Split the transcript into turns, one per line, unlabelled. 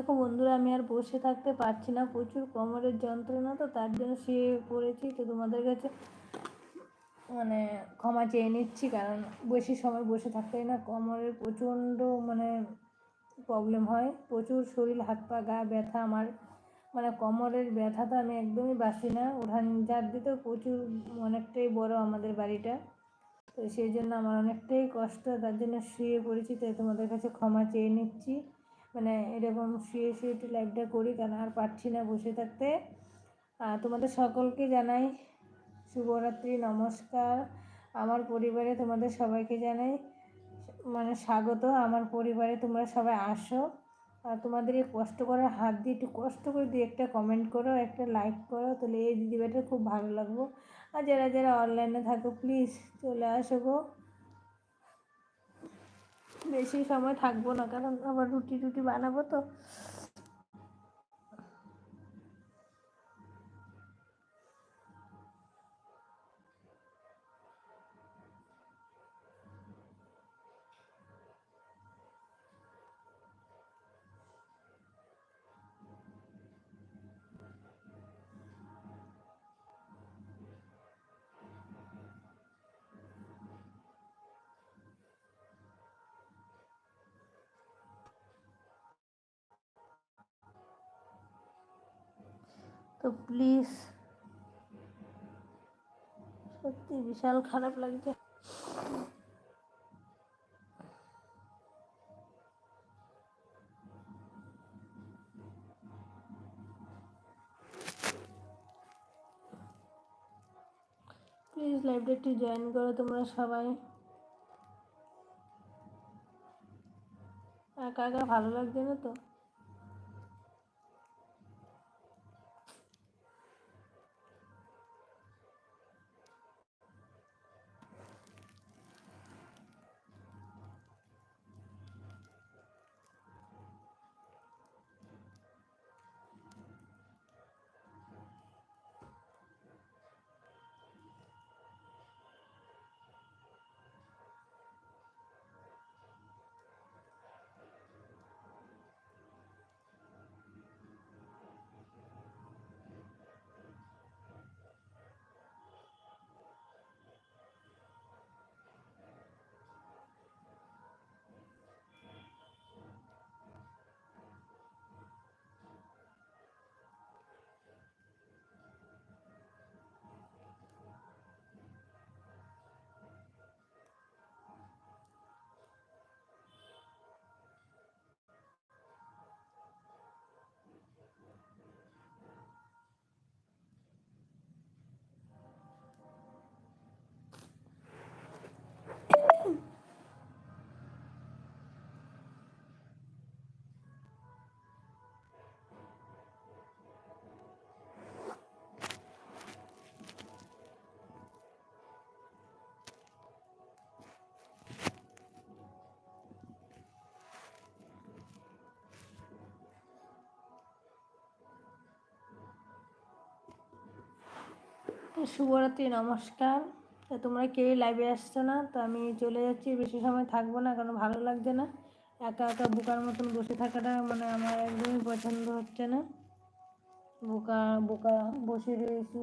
দেখো বন্ধুরা, আমি আর বসে থাকতে পারছি না। প্রচুর কোমরের যন্ত্রণা তো, তার জন্য শুয়ে পড়েছি। তো তোমাদের কাছে মানে ক্ষমা চেয়ে নিচ্ছি, কারণ বেশি সময় বসে থাকতেই না কোমরের প্রচণ্ড মানে প্রবলেম হয়। প্রচুর শরীর, হাত পা, গা ব্যথা আমার। মানে কোমরের ব্যথা তো আমি একদমই বাসি না। উঠান ঝাড় দিতেও প্রচুর অনেকটাই বড় আমাদের বাড়িটা। তো সেই জন্য আমার অনেকটাই কষ্ট, তার জন্য শুয়ে পড়েছি, তাই তোমাদের কাছে ক্ষমা চেয়ে নিচ্ছি। মানে এরকম শুয়ে শুয়ে একটু লাইভটা করি কারণ আর পারছি না বসে থাকতে। আর তোমাদের সকলকে জানাই শুভরাত্রি, নমস্কার। আমার পরিবারে তোমাদের সবাইকে জানাই মানে স্বাগত। আমার পরিবারে তোমরা সবাই আসো। আর তোমাদের এই কষ্ট করার হাত দিয়ে একটু কষ্ট করে দিয়ে একটা কমেন্ট করো, একটা লাইক করো, তাহলে এই দিদিভাইটা খুব ভালো লাগবো। আর যারা যারা অনলাইনে থাকো প্লিজ চলে আসো গো। বেশি সময় থাকব না কারণ আবার রুটি টুটি বানাবো তো। তো প্লিজ, সত্যি বিশাল খারাপ লাগছে। প্লিজ লাইভটা একটু জয়েন করো তোমরা সবাই। একা একা ভালো লাগছে না তো? শুভরাত্রি, নমস্কার। তোমরা কেউই লাইভে আসছো না? তো আমি চলে যাচ্ছি, বেশি সময় থাকব না, কারণ ভালো লাগছে না। একা একা বোকার মতন বসে থাকাটা মানে আমার একদমই পছন্দ হচ্ছে না। বোকা বোকা বসে রয়েছি।